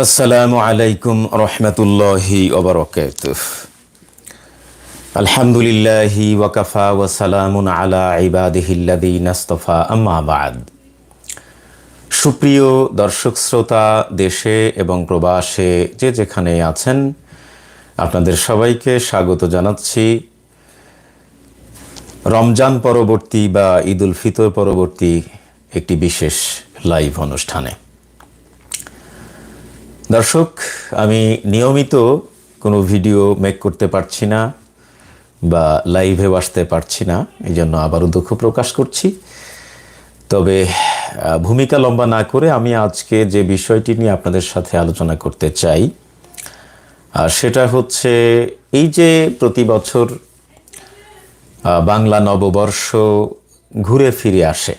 আসসালামু আলাইকুম রহমতুল্লাহি ওবরকাত আলহামদুলিল্লাহি ওয়াকাফা ওয়াসালামুন আলা ইবাদিহিল্লাদি নাস্তফা আম্মা বাদ। সুপ্রিয় দর্শক শ্রোতা, দেশে এবং প্রবাসে যে যেখানে আছেন, আপনাদের সবাইকে স্বাগত জানাচ্ছি। রমজান পরবর্তী বা ঈদুল ফিতর পরবর্তী একটি বিশেষ লাইভ অনুষ্ঠানে। দর্শক, আমি নিয়মিত কোনো ভিডিও মেক করতে পারছি না বা লাইভেও আসতে পারছি না এই জন্য আবারও দুঃখ প্রকাশ করছি। তবে ভূমিকা লম্বা না করে আমি আজকে যে বিষয়টি নিয়ে আপনাদের সাথে আলোচনা করতে চাই আর সেটা হচ্ছে এই যে প্রতি বছর বাংলা নববর্ষ ঘুরে ফিরে আসে,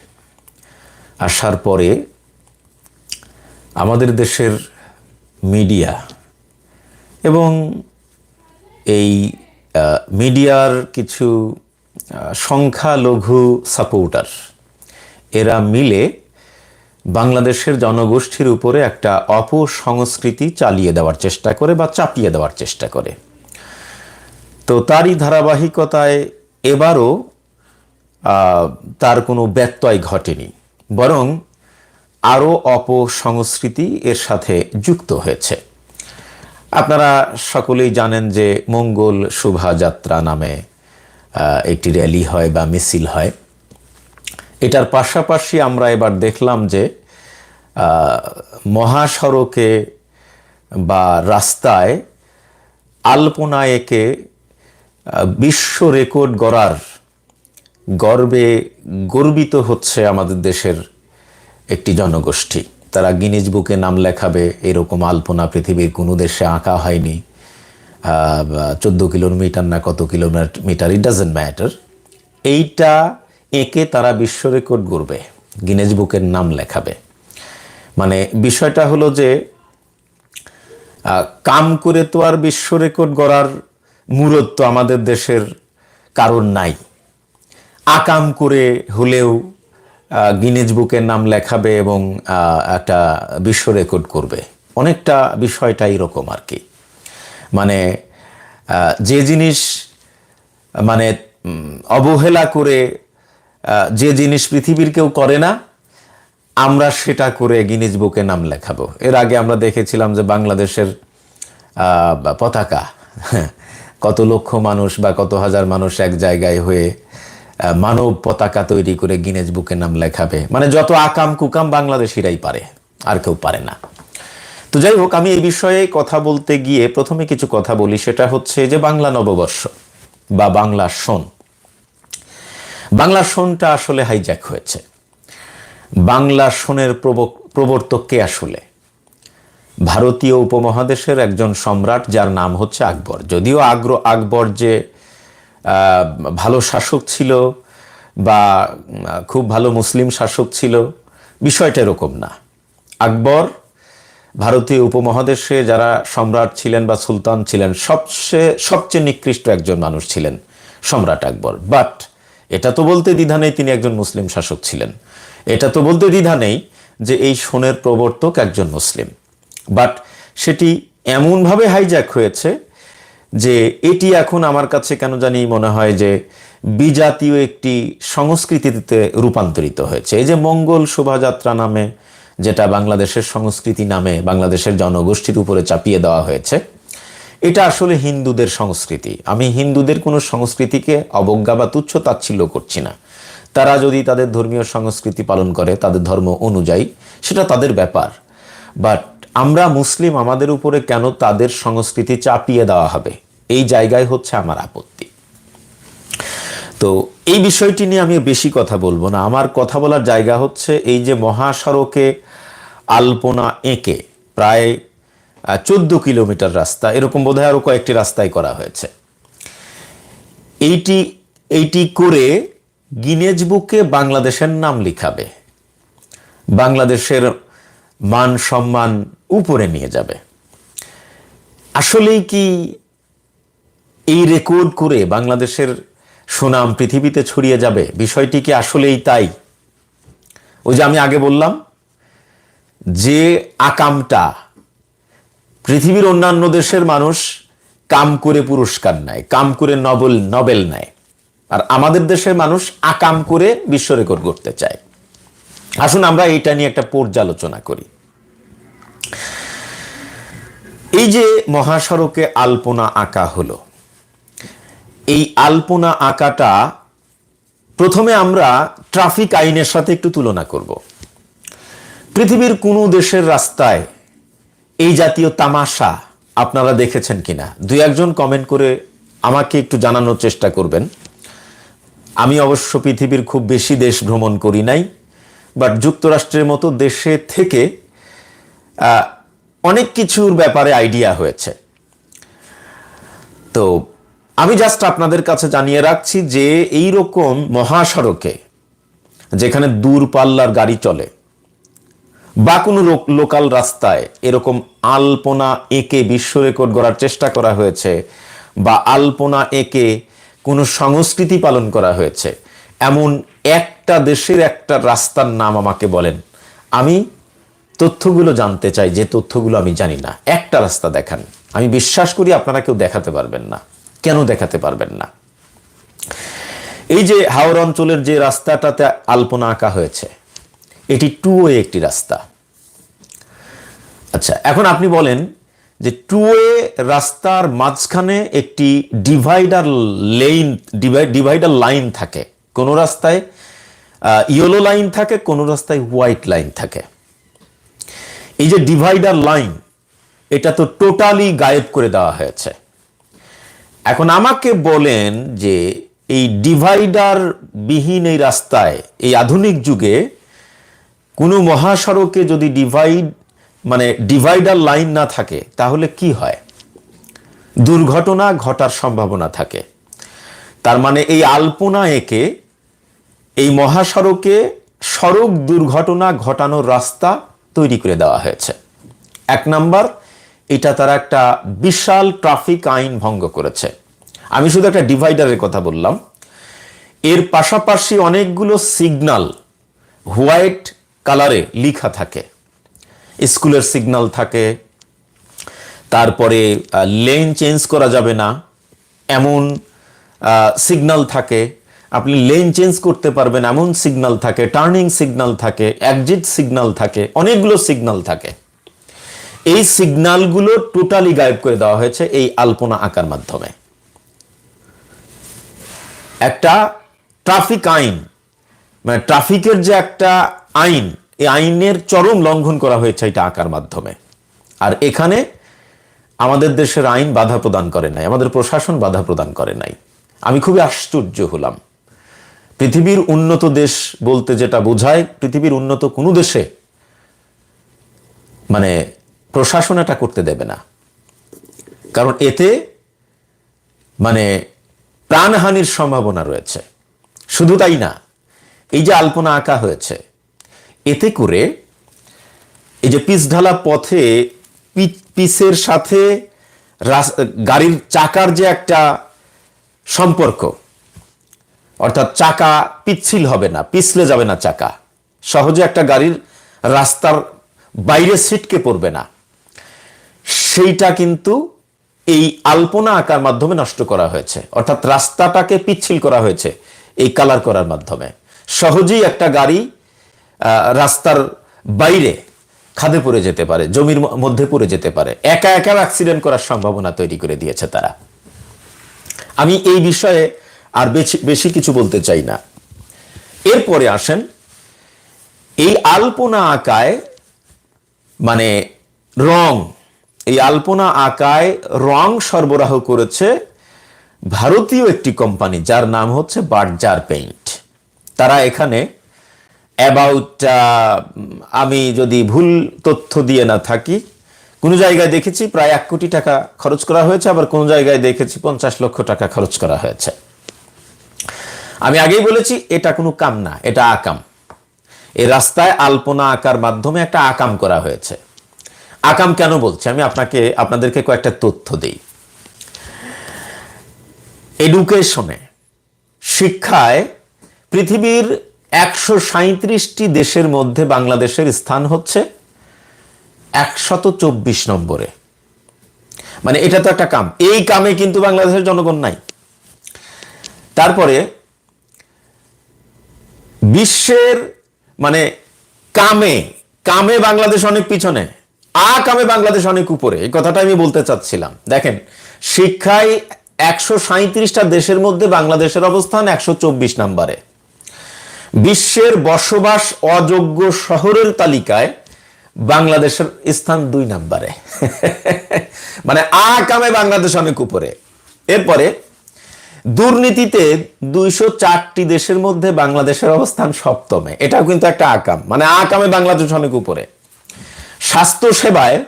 আসার পরে আমাদের দেশের মিডিয়া। এবং এই মিডিয়ার কিছু সংখ্যালঘু সাপোর্টার, এরা মিলে বাংলাদেশের জনগোষ্ঠীর উপরে একটা অপসংস্কৃতি চালিয়ে দেওয়ার চেষ্টা করে বা চাপিয়ে দেওয়ার চেষ্টা করে। তো তারই ধারাবাহিকতায় এবারও তার কোনো ব্যত্যয় ঘটেনি। বরং আরও অপসংস্কৃতি এর সাথে যুক্ত হয়েছে। আপনারা সকলেই জানেন যে মঙ্গল শোভাযাত্রা নামে একটি র্যালি হয় বা মিছিল হয়। এটার পাশাপাশি আমরা এবার দেখলাম যে মহাসড়কে বা রাস্তায় আলপনা এঁকে বিশ্ব রেকর্ড গড়ার গর্বে গর্বিত হচ্ছে আমাদের দেশের একটি জনগোষ্ঠী। তারা গিনিজ বুকে নাম লেখাবে, এরকম আলপনা পৃথিবীর কোনো দেশে আঁকা হয়নি। চোদ্দ কিলোমিটার না কত কিলোমিটার ইট ডাজেন্ট ম্যাটার এইটা এঁকে তারা বিশ্ব রেকর্ড গড়বে গিনেজ বুকের নাম লেখাবে। মানে বিষয়টা হলো যে কাম করে তো আর বিশ্ব রেকর্ড গড়ার মূরত্ব আমাদের দেশের কারণ নাই। আকাম করে হলেও গিনেজ বুকের নাম লেখাবে এবং একটা বিশ্ব রেকর্ড করবে। অনেকটা বিষয়টা এরকম আর কি। মানে যে জিনিস মানে অবহেলা করে যে জিনিস পৃথিবীর কেউ করে না, আমরা সেটা করে গিনিজ বুকে নাম লেখাবো। এর আগে আমরা দেখেছিলাম যে বাংলাদেশের পতাকা, কত লক্ষ মানুষ বা কত হাজার মানুষ এক জায়গায় হয়ে মানব পতাকা তৈরি করে গিনেজ বুকে নাম লেখাবে। মানে যত আকাম কুকাম বাংলাদেশিরাই পারে, আর কেউ পারে না। তো যাই হোক, আমি এই বিষয়ে কথা বলতে গিয়ে প্রথমে কিছু কথা বলি, সেটা হচ্ছে যে বাংলা নববর্ষ বা বাংলা সন বাংলা সনটা আসলে হাইজ্যাক হয়েছে। বাংলা সনের প্রবর্তক কে আসলে? ভারতীয় উপমহাদেশের একজন সম্রাট, যার নাম হচ্ছে আকবর। যদিও আগ্র আকবর যে ভালো শাসক ছিল বা খুব ভালো মুসলিম শাসক ছিল, বিষয়টা এরকম না। আকবর ভারতীয় উপমহাদেশে যারা সম্রাট ছিলেন বা সুলতান ছিলেন সবচেয়ে সবচেয়ে নিকৃষ্ট একজন মানুষ ছিলেন সম্রাট আকবর। বাট এটা তো বলতে দ্বিধা নেই তিনি একজন মুসলিম শাসক ছিলেন। এটা তো বলতে দ্বিধা নেই যে এই সোনের প্রবর্তক একজন মুসলিম। বাট সেটি এমনভাবে হাইজ্যাক হয়েছে যে এটি এখন আমার কাছে কেন জানি মনে হয় যে বিজাতীয় একটি সংস্কৃতিতে রূপান্তরিত হয়েছে। এই যে মঙ্গল শোভাযাত্রা নামে, যেটা বাংলাদেশের সংস্কৃতি নামে, বাংলাদেশের জনগোষ্ঠীর উপরে চাপিয়ে দেওয়া হয়েছে, এটা আসলে হিন্দুদের সংস্কৃতি। আমি হিন্দুদের কোনো সংস্কৃতিকে অবজ্ঞা বা তুচ্ছ তাচ্ছিল্য করছি না। তারা যদি তাদের ধর্মীয় সংস্কৃতি পালন করে, তাদের ধর্ম অনুযায়ী, সেটা তাদের ব্যাপার। বাট আমরা মুসলিম, আমাদের উপরে কেন তাদের সংস্কৃতি চাপিয়ে দেওয়া হবে? এই জায়গায় হচ্ছে আমার আপত্তি। তো এই বিষয়টি নিয়ে আমি বেশি কথা বলব না। আমার কথা বলার জায়গা হচ্ছে এই যে মহাসড়কে আলপনা এঁকে প্রায় চোদ্দ কিলোমিটার রাস্তা, এরকম বোধহয় আরও কয়েকটি রাস্তায় করা হয়েছে। এইটি এইটি করে গিনেজ বুকে বাংলাদেশের নাম লিখাবে। বাংলাদেশের মান সম্মান উপরে নিয়ে যাবে। আসলেই কি এই রেকর্ড করে বাংলাদেশের সুনাম পৃথিবীতে ছড়িয়ে যাবে, বিষয়টি কি আসলেই তাই? ওই যে আমি আগে বললাম, যে আকামটা পৃথিবীর অন্যান্য দেশের মানুষ কাম করে পুরস্কার নেয়, কাম করে নবেল নবেল নেয়। আর আমাদের দেশের মানুষ আকাম করে বিশ্ব রেকর্ড করতে চায়। আসুন আমরা এইটা নিয়ে একটা পর্যালোচনা করি। এই যে মহাসড়কে আলপনা আঁকা হলো এই আলপনা আঁকাটা প্রথমে আমরা ট্রাফিক আইনের সাথে একটু তুলনা করব। পৃথিবীর কোনো দেশের রাস্তায় এই জাতীয় তামাশা আপনারা দেখেছেন কিনা? দুই একজন কমেন্ট করে আমাকে একটু জানানোর চেষ্টা করবেন। আমি অবশ্য পৃথিবীর খুব বেশি দেশ ভ্রমণ করি নাই বাট যুক্তরাষ্ট্রের মতো দেশে থেকে অনেক কিছুর ব্যাপারে আইডিয়া হয়েছে। তো আমি জাস্ট আপনাদের কাছে জানিয়ে রাখছি যে এই রকম মহাসড়কে যেখানে দূরপাল্লার গাড়ি চলে বা কোনো লোকাল রাস্তায় এরকম আলপনা এঁকে বিশ্ব রেকর্ড গড়ার চেষ্টা করা হয়েছে বা আলপনা এঁকে কোনো সংস্কৃতি পালন করা হয়েছে, এমন একটা দেশের একটা রাস্তার নাম আমাকে বলেন। আমি তথ্যগুলো জানতে চাই, যে তথ্যগুলো আমি জানি না। একটা রাস্তা দেখান। আমি বিশ্বাস করি আপনারা কেউ দেখাতে পারবেন না। কেন দেখাতে পারবেন না? এই যে হাওড় অঞ্চলের যে রাস্তাটাতে আলপনা আঁকা হয়েছে, এটি টু ওয়ে একটি রাস্তা। আচ্ছা এখন আপনি বলেন যে টু ওয়ে রাস্তার মাঝখানে একটি ডিভাইডার লেইন ডিভাইডার লাইন থাকে। কোন রাস্তায় ইয়েলো লাইন থাকে, কোন রাস্তায় হোয়াইট লাইন থাকে। এই যে ডিভাইডার লাইন এটা তো টোটালি গায়েব করে দেওয়া হয়েছে। এখন আমাকে বলেন যে এই ডিভাইডার বিহীন এই রাস্তায়, এই আধুনিক যুগে কোনো মহাসড়কে যদি ডিভাইড মানে ডিভাইডার লাইন না থাকে, তাহলে কি হয়? দুর্ঘটনা ঘটার সম্ভাবনা থাকে। তার মানে এই আলপনা একে এই মহাসড়কে সড়ক দুর্ঘটনা ঘটানোর রাস্তা তৈরি করে দেওয়া হয়েছে। এক নাম্বার এটা তারা একটা বিশাল ট্রাফিক আইন ভঙ্গ করেছে। আমি শুধু একটা ডিভাইডারের কথা বললাম। এর পাশাপাশি অনেকগুলো সিগনাল হোয়াইট কালারে লিখা থাকে। স্কুলের সিগনাল থাকে। তারপরে লেন চেঞ্জ করা যাবে না। এমন সিগনাল থাকে। আপনি লেন চেঞ্জ করতে পারবেন, এমন সিগনাল থাকে, টার্নিং সিগনাল থাকে এক্সিট সিগনাল থাকে, অনেকগুলো সিগনাল থাকে। এই সিগন্যালগুলো টোটালি গায়েব করে দেওয়া হয়েছে এই আলপনা আঁকার মাধ্যমে। একটা ট্রাফিক আইন মানে ট্রাফিকের যে একটা আইন, এই আইনের চরম লঙ্ঘন করা হয়েছে এটা আঁকার মাধ্যমে। আর এখানে আমাদের দেশের আইন বাধা প্রদান করে নাই, আমাদের প্রশাসন বাধা প্রদান করে নাই। আমি খুবই আশ্চর্য হলাম। পৃথিবীর উন্নত দেশ বলতে যেটা বোঝায়, পৃথিবীর উন্নত কোনো দেশে মানে প্রশাসন এটা করতে দেবে না। কারণ এতে মানে প্রাণহানির সম্ভাবনা রয়েছে। শুধু তাই না, এই যে আলপনা আঁকা হয়েছে, এতে করে এই যে পিচ ঢালা পথে পি- পিচের সাথে গাড়ির চাকার যে একটা সম্পর্ক, অর্থাৎ চাকা পিচ্ছিল হবে না, পিছলে যাবে না চাকা। সহজে একটা গাড়ির রাস্তার বাইরে ছিটকে পড়বে না। সেইটা কিন্তু এই আলপনা আঁকার মাধ্যমে নষ্ট করা হয়েছে। অর্থাৎ রাস্তাটাকে পিচ্ছিল করা হয়েছে এই কালার করার মাধ্যমে। সহজেই একটা গাড়ি রাস্তার বাইরে খাদে পড়ে যেতে পারে, জমির মধ্যে পড়ে যেতে পারে। একা একা অ্যাক্সিডেন্ট করার সম্ভাবনা তৈরি করে দিয়েছে তারা। আমি এই বিষয়ে আর বেশি কিছু বলতে চাই না। এরপরে আসেন, এই আলপনা আঁকায় মানে রং এই আলপনা আঁকায় রং সরবরাহ করেছে ভারতীয় একটি কোম্পানি, যার নাম হচ্ছে বার্জার পেইন্ট। তারা এখানে অ্যাবাউট আমি যদি ভুল তথ্য দিয়ে না থাকি, কোনো জায়গায় দেখেছি প্রায় এক কোটি টাকা খরচ করা হয়েছে, আবার কোনো জায়গায় দেখেছি পঞ্চাশ লক্ষ টাকা খরচ করা হয়েছে। আমি আগেই বলেছি, এটা কোনো কাম না, এটা আকাম। এই রাস্তায় আলপনা আঁকার মাধ্যমে একটা আকাম করা হয়েছে। আকাম কেন বলছি? আমি আপনাকে, আপনাদেরকে কয়েকটা তথ্য দিই। এডুকেশনে শিক্ষায় পৃথিবীর একশো সাঁত্রিশটি দেশের মধ্যে বাংলাদেশের স্থান হচ্ছে একশত চব্বিশ নম্বরে। মানে এটা তো একটা কাম। এই কামে কিন্তু বাংলাদেশের জনগণ নাই। তারপরে, বিশ্বের মানে কামে কামে বাংলাদেশ অনেক পিছনে। আ কামে বাংলাদেশ অনেক উপরে। এই কথাটা আমি বলতে চাচ্ছিলাম। দেখেন, শিক্ষায় একশো সাঁত্রিশটা দেশের মধ্যে বাংলাদেশের অবস্থান একশো চব্বিশ নম্বরে। বিশ্বের বসবাস অযোগ্য শহরের তালিকায় বাংলাদেশের স্থান দুই নম্বরে। মানে আ কামে বাংলাদেশ অনেক উপরে। এরপরে, দুর্নীতিতে দুইশো চারটি দেশের মধ্যে বাংলাদেশের অবস্থান সপ্তমে। এটাও কিন্তু একটা আকাম মানে আকামে বাংলাদেশ অনেক উপরে। স্বাস্থ্য সেবায়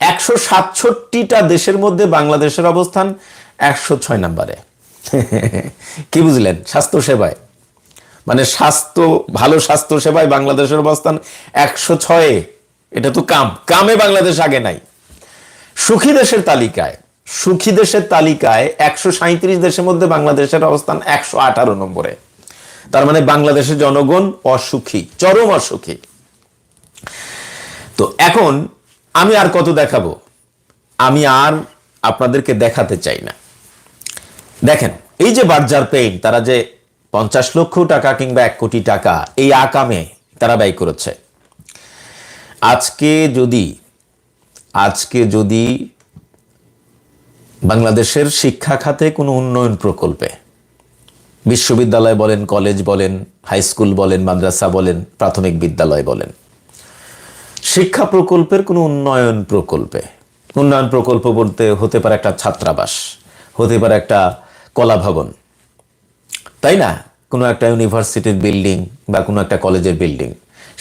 একশো সাতষট্টিটা দেশের মধ্যে বাংলাদেশের অবস্থান একশো ছয় নম্বরে। কি বুঝলেন? স্বাস্থ্য সেবায়। মানে স্বাস্থ্য, ভালো স্বাস্থ্য সেবায় বাংলাদেশের অবস্থান একশো ছয়ে। এটা তো কাম। কামে বাংলাদেশ আগে নাই। সুখী দেশের তালিকায়, সুখী দেশের তালিকায় একশো সাঁত্রিশ দেশের মধ্যে বাংলাদেশের অবস্থান একশো আঠারো নম্বরে। তার মানে বাংলাদেশের জনগণ অসুখী, চরম অসুখী। তো এখন আমি আর কত দেখাবো? আমি আর আপনাদেরকে দেখাতে চাই না। দেখেন, এই যে বার্জার পেইন, তারা যে পঞ্চাশ লক্ষ টাকা কিংবা এক কোটি টাকা, এই আকামে তারা ব্যয় করেছে। আজকে যদি আজকে যদি বাংলাদেশের শিক্ষা খাতে কোনো উন্নয়ন প্রকল্পে, বিশ্ববিদ্যালয় বলেন, কলেজ বলেন, হাই স্কুল বলেন, মাদ্রাসা বলেন, প্রাথমিক বিদ্যালয় বলেন শিক্ষা প্রকল্পের কোনো উন্নয়ন প্রকল্পে। উন্নয়ন প্রকল্প বলতে হতে পারে একটা ছাত্রাবাস, হতে পারে একটা কলা ভবন তাই না? কোনো একটা ইউনিভার্সিটির বিল্ডিং বা কোনো একটা কলেজের বিল্ডিং,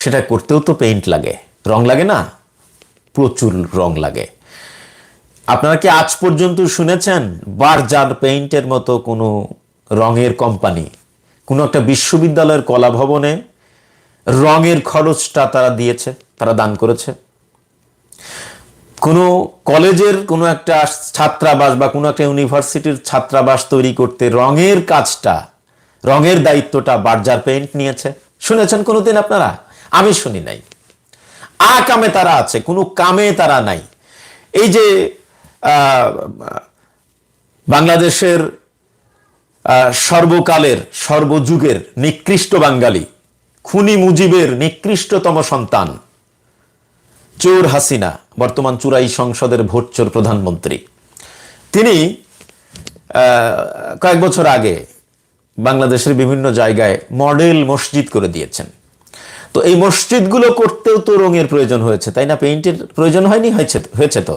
সেটা করতেও তো পেইন্ট লাগে। রং লাগে না? প্রচুর রং লাগে। আপনারা কি আজ পর্যন্ত শুনেছেন বারজার পেইন্টের মতো কোনো রঙের কোম্পানি, কোনো একটা বিশ্ববিদ্যালয়ের কলা ভবনে রঙের খরচটা তারা দিয়েছে? তারা দান করেছে। কোনো কলেজের কোনো একটা ছাত্রাবাস বা কোনো একটা ইউনিভার্সিটির ছাত্রাবাস তৈরি করতে রঙের কাজটা, রঙের দায়িত্বটা বার্জার পেইন্ট নিয়েছে। শুনেছেন কোনোদিন আপনারা? আমি শুনি নাই। আ কামে তারা আছে, কোনো কামে তারা নাই। এই যে বাংলাদেশের সর্বকালের, সর্বযুগের নিকৃষ্ট বাঙালি, খুনি মুজিবের নিকৃষ্টতম সন্তান চোর হাসিনা, বর্তমান চুরাই সংসদের ভোটচোর প্রধানমন্ত্রী। তিনি কয়েক বছর আগে বাংলাদেশের বিভিন্ন জায়গায় মডেল মসজিদ করে দিয়েছেন। তো এই মসজিদগুলো করতেও তো রঙের প্রয়োজন হয়েছে, তাই না? পেইন্টের প্রয়োজন হয়নি? হয়েছে হয়েছে তো।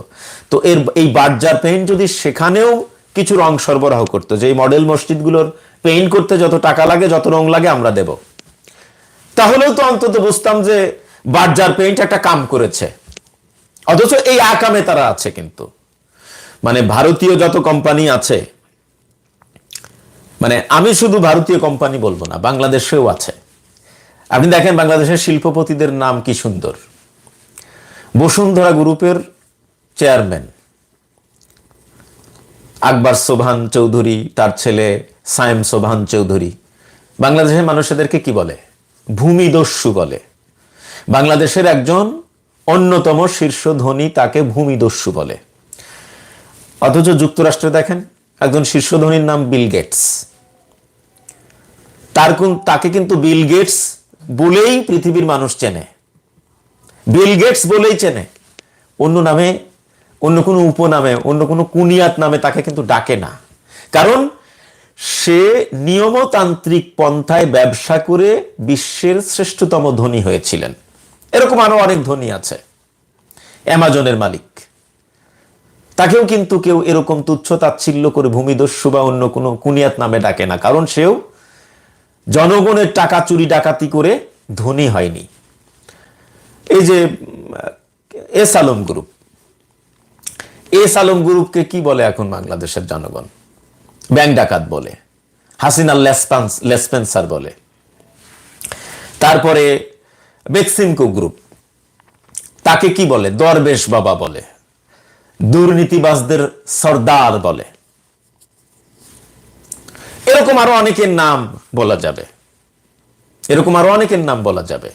তো এর, এই বার্জার পেইন্ট যদি সেখানেও কিছু রং সরবরাহ করতো, যে এই মডেল মসজিদগুলোর পেইন্ট করতে যত টাকা লাগে, যত রং লাগে, আমরা দেব। তাহলেও তো অন্তত বুঝতাম যে বার্জার পেইন্ট একটা কাম করেছে। অথচ এই আকামে তারা আছে কিন্তু। মানে ভারতীয় যত কোম্পানি আছে মানে আমি শুধু ভারতীয় কোম্পানি বলব না, বাংলাদেশেও আছে। আপনি দেখেন বাংলাদেশের শিল্পপতিদের নাম কি সুন্দর। বসুন্ধরা গ্রুপের চেয়ারম্যান। আকবর সোভান চৌধুরী, তার ছেলে সায়েম সোভান চৌধুরী। বাংলাদেশের মানুষ এদেরকে কি বলে? ভূমিদস্যু বলে। বাংলাদেশের একজন অন্যতম শীর্ষ ধনী তাকে ভূমিদস্যু বলে। অথচ যুক্তরাষ্ট্রে দেখেন, একজন শীর্ষ ধনীর নাম বিল গেটস। তার কোন- তাকে কিন্তু বিল গেটস বলেই পৃথিবীর মানুষ চেনে। বিল গেটস বলেই চেনে। অন্য নামে, অন্য কোনো উপনামে, অন্য কোনো কুনিয়াত নামে তাকে কিন্তু ডাকে না। কারণ সে নিয়মতান্ত্রিক পন্থায় ব্যবসা করে বিশ্বের শ্রেষ্ঠতম ধনী হয়েছিলেন। এরকম আরও অনেক ধনী আছে। অ্যামাজনের মালিক। তাকেও কিন্তু কেউ এরকম তুচ্ছ তাচ্ছিল্য করে ভূমিদস্যু বা অন্য কোনো কুনিয়াত নামে ডাকে না, কারণ সেও জনগণের টাকা চুরি ডাকাতি করে ধনী হয়নি। এই যে S Alam group. S Alam গ্রুপকে কি বলে এখন বাংলাদেশের জনগণ? ব্যাংক ডাকাত বলে। হাসিনা লেসপান্স, লেসপেন্সার বলে। তারপরে বেক্সিমকো গ্রুপ। তাকে কি বলে? দরবেশ বাবা বলে। দুর্নীতিবাজদের সর্দার বলে। এরকম আরও অনেকের নাম বলা যাবে। এরকম আরও অনেকের নাম বলা যাবে।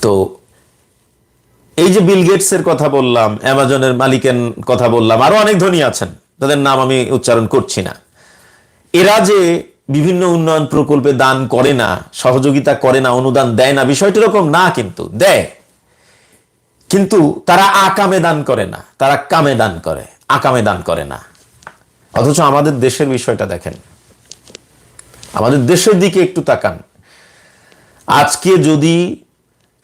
তো এই যে বিল গেটস এর কথা বললাম, অ্যামাজনের মালিকের কথা বললাম, আরও অনেক ধনী আছেন। তাদের নাম আমি উচ্চারণ করছি না। এরা যে বিভিন্ন উন্নয়ন প্রকল্পে দান করে না, সহযোগিতা করে না, অনুদান দেয় না, বিষয়টি এরকম না কিন্তু, দেয়। কিন্তু তারা আকামে দান করে না, তারা কামে দান করে, আকামে দান করে না। অথচ আমাদের দেশের বিষয়টা দেখেন, আমাদের দেশের দিকে একটু তাকান। আজকে যদি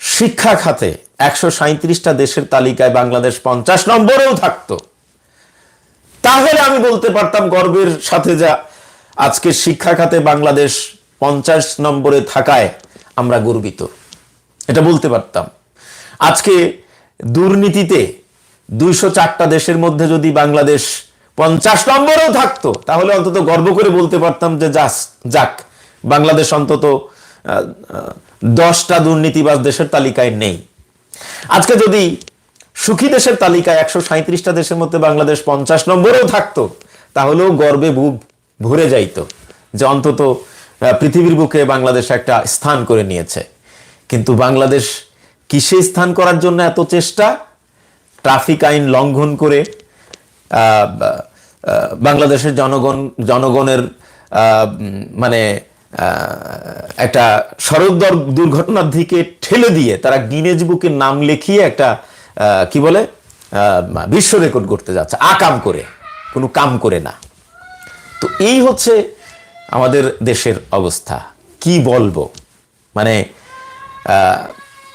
শিক্ষা খাতে একশো সাঁত্রিশটা দেশের তালিকায় বাংলাদেশ পঞ্চাশ নম্বরেও থাকতো, তাহলে আমি বলতে পারতাম গর্বের সাথে যা আজকে শিক্ষা খাতে বাংলাদেশ পঞ্চাশ নম্বরে থাকায় আমরা গর্বিত। এটা বলতে পারতাম। আজকে দুর্নীতিতে দুইশো চারটা দেশের মধ্যে যদি বাংলাদেশ পঞ্চাশ নম্বরেও থাকতো, তাহলে অন্তত গর্ব করে বলতে পারতাম যে যাক, বাংলাদেশ অন্তত দশটা দুর্নীতিবাজ দেশের তালিকায় নেই। আজকে যদি সুখী দেশের তালিকায় একশো সাঁত্রিশটা দেশের মধ্যে বাংলাদেশ পঞ্চাশ নম্বরেও থাকতো, তাহলেও গর্বে বুক ভরে যাইতো, যে অন্তত পৃথিবীর বুকে বাংলাদেশ একটা স্থান করে নিয়েছে। কিন্তু বাংলাদেশ কিসে স্থান করার জন্য এত চেষ্টা? ট্রাফিক আইন লঙ্ঘন করে বাংলাদেশের জনগণ, জনগণের মানে একটা সড়ক দর- দুর্ঘটনার দিকে ঠেলে দিয়ে তারা গিনেজ বুকের নাম লিখিয়ে একটা কি বলে বিশ্ব রেকর্ড করতে যাচ্ছে। আকাম করে, কোনো কাম করে না। তো এই হচ্ছে আমাদের দেশের অবস্থা। কি বলব? মানে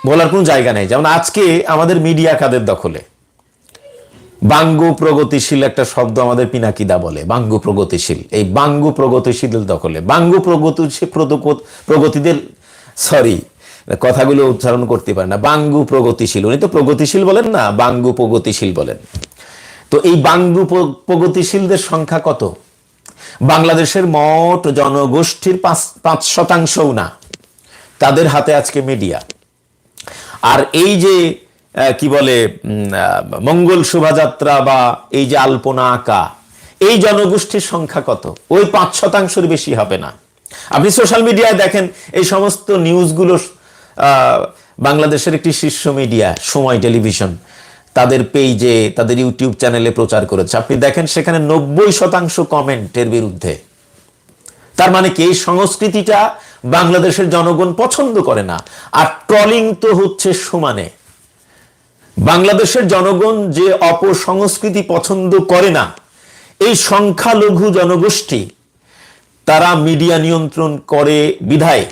বলার কোনো জায়গা নেই। যেমন আজকে আমাদের মিডিয়া কাদের দখলে? বাঙ্গু প্রগতিশীল একটা শব্দ আমাদের পিনাকিদা বলে, বাঙ্গু প্রগতিশীল। এই বাঙ্গু প্রগতিশীল দখলে। বাঙ্গু প্রগতিশীল প্রগতিদের সরি কথাগুলো উচ্চারণ করতে পারে না। বাঙ্গু প্রগতিশীল। উনি তো প্রগতিশীল বলেন না, বাঙ্গু প্রগতিশীল বলেন। তো এই বাঙ্গু প্র- প্রগতিশীলদের সংখ্যা কত? বাংলাদেশের মোট জনগোষ্ঠীর পাঁচ পাঁচ শতাংশও না। তাদের হাতে আজকে মিডিয়া। আর এই যে কি বলে মঙ্গল শোভাযাত্রা বা এই যে আলপনা আঁকা, এই জনগোষ্ঠীর সংখ্যা কত? ওই পাঁচ শতাংশের বেশি হবে না। আপনি সোশ্যাল মিডিয়ায় দেখেন, এই সমস্ত নিউজগুলো বাংলাদেশের একটি শীর্ষ মিডিয়া, সময় টেলিভিশন। তাদের পেজে তাদের ইউটিউব চ্যানেলে প্রচার করেছে। আপনি দেখেন সেখানে নব্বই শতাংশ কমেন্টের বিরুদ্ধে। তার মানে কি? এই সংস্কৃতিটা বাংলাদেশের জনগণ পছন্দ করে না। আর ট্রলিং তো হচ্ছে সমানে। বাংলাদেশের জনগণ যে অপসংস্কৃতি পছন্দ করে না, এই সংখ্যালঘু জনগোষ্ঠী, তারা মিডিয়া নিয়ন্ত্রণ করে বিধায়।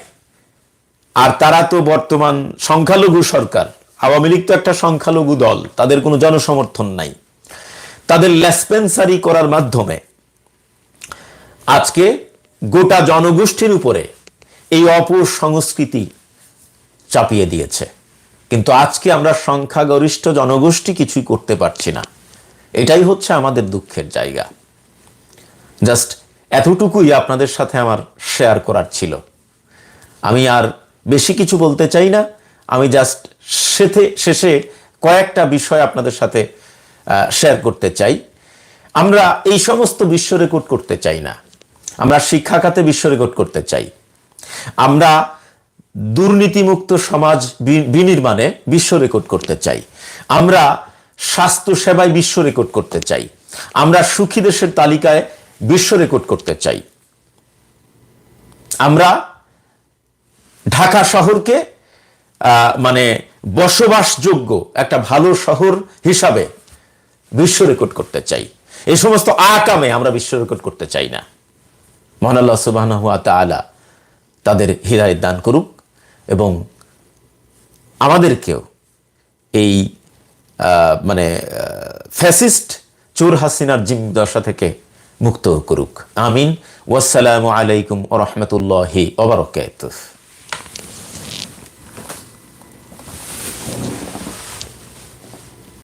আর তারা তো বর্তমান সংখ্যালঘু সরকার। আওয়ামী লীগ তো একটা সংখ্যালঘু দল, তাদের কোনো জনসমর্থন নাই। তাদের লেসপেন্সারি করার মাধ্যমে আজকে গোটা জনগোষ্ঠীর উপরে এই অপসংস্কৃতি চাপিয়ে দিয়েছে। কিন্তু আজকে আমরা সংখ্যাগরিষ্ঠ জনগোষ্ঠী কিছুই করতে পারছি না। এটাই হচ্ছে আমাদের দুঃখের জায়গা। জাস্ট এতটুকুই আপনাদের সাথে আমার শেয়ার করার ছিল। আমি আর বেশি কিছু বলতে চাই না। আমি জাস্ট শেষে শেষে কয়েকটা বিষয় আপনাদের সাথে শেয়ার করতে চাই। আমরা এই সমস্ত বিশ্ব রেকর্ড করতে চাই না। আমরা শিক্ষা খাতে বিশ্ব রেকর্ড করতে চাই। আমরা দুর্নীতিমুক্ত সমাজ বিনির্মাণে বিশ্ব রেকর্ড করতে চাই। আমরা স্বাস্থ্য সেবায় বিশ্ব রেকর্ড করতে চাই। আমরা সুখী দেশের তালিকায় বিশ্ব রেকর্ড করতে চাই। আমরা ঢাকা শহরকে মানে বসবাসযোগ্য একটা ভালো শহর হিসাবে বিশ্ব রেকর্ড করতে চাই। এই সমস্ত আকামে আমরা বিশ্ব রেকর্ড করতে চাই না। মহান আল্লাহ সুবাহ তালা তাদের হৃদায়ত দান করুক এবং আমাদেরকেও এই মানে ফ্যাসিস্ট চোর হাসিনার জিম দশা থেকে মুক্ত করুক। আমিন। ওয়াসসালামু আলাইকুম রহমতুল্লাহি ওবরকাত